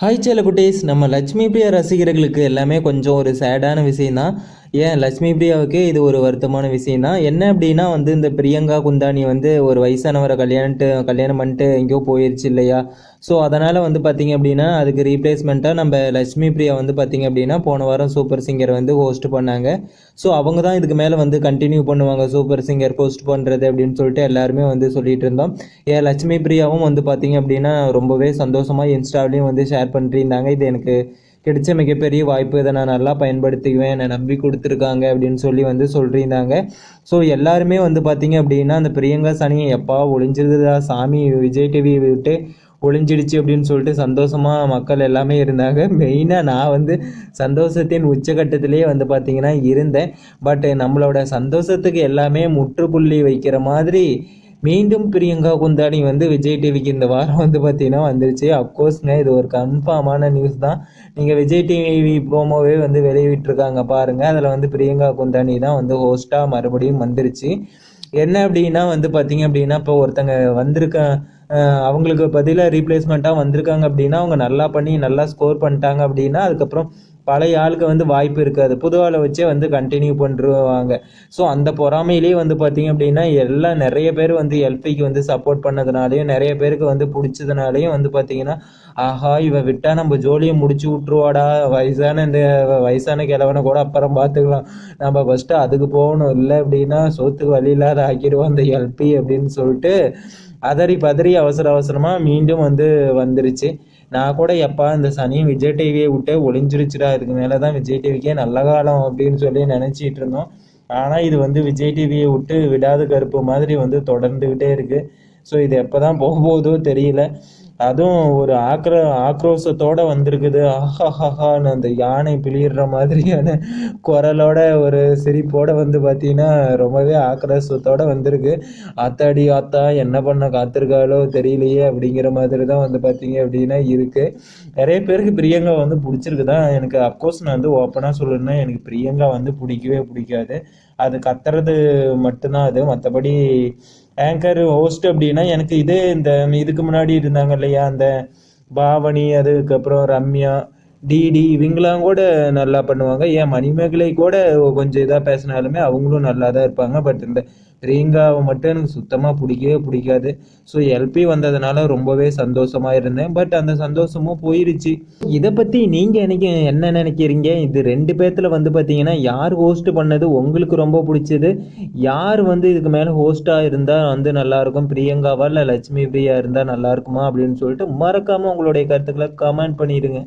Hi சேல குட்டீஸ் நம்ம லட்சுமி பிரியா ரசிகர்களுக்கு எல்லாமே கொஞ்சம் ஒரு சேடான விஷயம்தான். ஏன் லட்சுமி பிரியாவுக்கு இது ஒரு வருத்தமான விஷயம்னா என்ன அப்படின்னா வந்து இந்த பிரியங்கா குந்தானி வந்து ஒரு வயசானவரை கல்யாணட்டு கல்யாணம் பண்ணிட்டு எங்கேயோ போயிடுச்சு இல்லையா? ஸோ அதனால் வந்து பார்த்திங்க அப்படின்னா அதுக்கு ரீப்ளேஸ்மெண்ட்டாக நம்ம லட்சுமி பிரியா வந்து பார்த்திங்க அப்படின்னா போன வாரம் சூப்பர் சிங்கர் வந்து ஹோஸ்ட் பண்ணாங்க. ஸோ அவங்க தான் இதுக்கு மேலே வந்து கண்டினியூ பண்ணுவாங்க சூப்பர் சிங்கர் ஹோஸ்ட் பண்ணுறது அப்படின்னு சொல்லிட்டு எல்லாருமே வந்து சொல்லிட்டு இருந்தோம். ஏன் லட்சுமி பிரியாவும் வந்து பார்த்திங்க அப்படின்னா ரொம்பவே சந்தோஷமாக இன்ஸ்டாவிலையும் வந்து ஷேர் பண்ணிட்டு இருந்தாங்க. இது எனக்கு கிடைச்ச மிகப்பெரிய வாய்ப்பு இதை நான் நல்லா பயன்படுத்திக்குவேன் என்னை நம்பி கொடுத்துருக்காங்க அப்படின்னு சொல்லி வந்து சொல்லியிருந்தாங்க ஸோ எல்லாருமே வந்து பார்த்திங்க அப்படின்னா அந்த பிரியங்கா சாணியை எப்பா ஒளிஞ்சிருந்ததா சாமி விஜய் டிவி விட்டு ஒளிஞ்சிடுச்சு அப்படின்னு சொல்லிட்டு சந்தோஷமாக மக்கள் எல்லாமே இருந்தாங்க. மெயினாக நான் வந்து சந்தோஷத்தின் உச்சகட்டத்திலேயே வந்து பார்த்திங்கன்னா இருந்தேன். பட் நம்மளோட சந்தோஷத்துக்கு எல்லாமே முற்றுப்புள்ளி வைக்கிற மாதிரி மீண்டும் பிரியங்கா குந்தானி வந்து விஜய் டிவிக்கு இந்த வாரம் வந்து பார்த்தீங்கன்னா வந்துருச்சு. அப்கோர்ஸ்ங்க இது ஒரு கன்ஃபார்மான நியூஸ் தான். நீங்கள் விஜய் டிவி ப்ரோமோவே வந்து வெளியிட்டிருக்காங்க பாருங்கள் அதில் வந்து பிரியங்கா குந்தாணி தான் வந்து ஹோஸ்ட்டாக மறுபடியும் வந்துருச்சு. என்ன அப்படின்னா வந்து பார்த்தீங்க அப்படின்னா இப்போ ஒருத்தங்க வந்திருக்க அவங்களுக்கு பதிலாக ரீப்ளேஸ்மெண்ட்டாக வந்திருக்காங்க அப்படின்னா அவங்க நல்லா பண்ணி நல்லா ஸ்கோர் பண்ணிட்டாங்க அப்படின்னா அதுக்கப்புறம் பழைய ஆளுக்கு வந்து வாய்ப்பு இருக்காது. புது ஆளை வச்சே வந்து கண்டினியூ பண்ணுவாங்க ஸோ அந்த பொறாமையிலேயே வந்து பார்த்தீங்க அப்படின்னா எல்லாம் நிறைய பேர் வந்து எல்பிக்கு வந்து சப்போர்ட் பண்ணதுனாலையும் நிறைய பேருக்கு வந்து பிடிச்சதுனாலையும் வந்து பார்த்தீங்கன்னா ஆஹா இவ விட்டா நம்ம ஜோலியை முடிச்சு விட்ருவாடா வயசான இந்த வயசான கிழவனை கூட அப்புறம் பார்த்துக்கலாம். நம்ம ஃபஸ்ட்டு அதுக்கு போகணும். இல்லை அப்படின்னா சோத்துக்கு வழி இல்லாத ஆக்கிடுவோம் அந்த எல்பி அப்படின்னு சொல்லிட்டு அதறி பதறி அவசர அவசரமாக மீண்டும் வந்து வந்துருச்சு. நான் கூட எப்பா இந்த சனியும் விஜய் டிவியை விட்டு ஒளிஞ்சிருச்சுடா இதுக்கு மேலே தான் விஜய் டிவிக்கே நல்ல காலம் அப்படின்னு சொல்லி நினச்சிட்டு இருந்தோம். ஆனால் இது வந்து விஜய் டிவியை விட்டு விடாத கருப்பு மாதிரி வந்து தொடர்ந்துக்கிட்டே இருக்குது ஸோ இது எப்போ தான் போக போதோ தெரியல. அதுவும் ஒரு ஆக்ர ஆக்ரோஷத்தோட வந்திருக்குது. ஆஹாஹான்னு அந்த யானை பிளியிடுற மாதிரியான குரலோட ஒரு சிரிப்போட வந்து பார்த்தீங்கன்னா ரொம்பவே ஆக்ரோஷத்தோட வந்திருக்கு. அத்தாடி ஆத்தா என்ன பண்ண காத்திருக்காளோ தெரியலையே அப்படிங்கிற மாதிரி தான் வந்து பார்த்தீங்க அப்படின்னா இருக்கு. நிறைய பேருக்கு பிரியங்கா வந்து பிடிச்சிருக்கு தான் எனக்கு அப்கோர்ஸ் நான் வந்து ஓப்பனாக சொல்லணும்னா எனக்கு பிரியங்கா வந்து பிடிக்கவே பிடிக்காது. அது கத்துறது மட்டும்தான் அது. மற்றபடி ஆங்கர் ஹோஸ்ட் அப்படின்னா எனக்கு இதே இந்த இதுக்கு முன்னாடி இருந்தாங்க இல்லையா அந்த பாவனி அதுக்கப்புறம் ரம்யா டிடி இவங்களாம் கூட நல்லா பண்ணுவாங்க. ஏன் மணிமேகலை கூட கொஞ்சம் இதாக பேசினாலுமே அவங்களும் நல்லா தான் இருப்பாங்க. பட் இந்த பிரியங்காவை மட்டும் எனக்கு சுத்தமாக பிடிக்கவே பிடிக்காது. ஸோ எல்பி வந்ததுனால ரொம்பவே சந்தோஷமாக இருந்தேன். பட் அந்த சந்தோஷமும் போயிருச்சு. இதை பற்றி நீங்கள் எனக்கு என்ன நினைக்கிறீங்க? இது ரெண்டு பேர்த்தில் வந்து பார்த்தீங்கன்னா யார் ஹோஸ்ட் பண்ணது உங்களுக்கு ரொம்ப பிடிச்சது? யார் வந்து இதுக்கு மேலே ஹோஸ்ட்டாக இருந்தால் வந்து நல்லாயிருக்கும்? பிரியங்காவா இல்லை லட்சுமி பிரியா இருந்தால் நல்லா இருக்குமா அப்படின்னு சொல்லிட்டு மறக்காமல் உங்களுடைய கருத்துக்களை கமெண்ட் பண்ணிடுங்க.